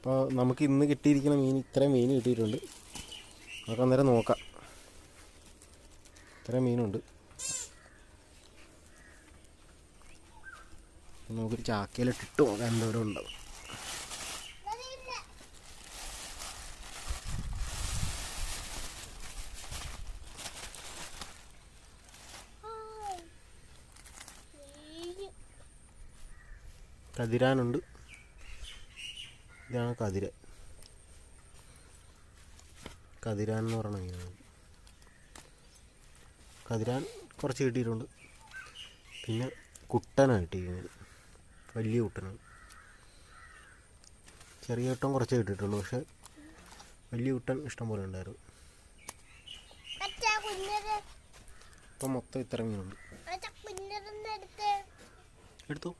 അപ്പോൾ നമുക്ക് ഇന്ന് കിട്ടിയിരിക്കുന്ന മീൻ ഇത്രയും മീൻ കിട്ടിയിട്ടുണ്ട്. നമുക്ക് അന്നേരം നോക്കാം. ഇത്രയും മീനുണ്ട്. നമുക്കൊരു ചാക്കയിലിട്ടിട്ട് നോക്കാം എന്തോരം ഉണ്ടാവും കതിരാനുണ്ട്. ഇതാണ് കതിര. കതിരാൻ എന്ന് പറയണ മീനാണ് കതിരാൻ കുറച്ച് കിട്ടിയിട്ടുണ്ട്. പിന്നെ കുട്ടനാണ് കിട്ടിയിരിക്കുന്നത് വലിയ കുട്ടനാണ്. ചെറിയ കുട്ടൻ കുറച്ച് കിട്ടിയിട്ടുള്ളൂ പക്ഷെ വലിയ കുട്ടൻ ഇഷ്ടംപോലെ ഉണ്ടായിരുന്നു. ഇപ്പം മൊത്തം ഇത്ര മീനുണ്ട് എടുത്തു?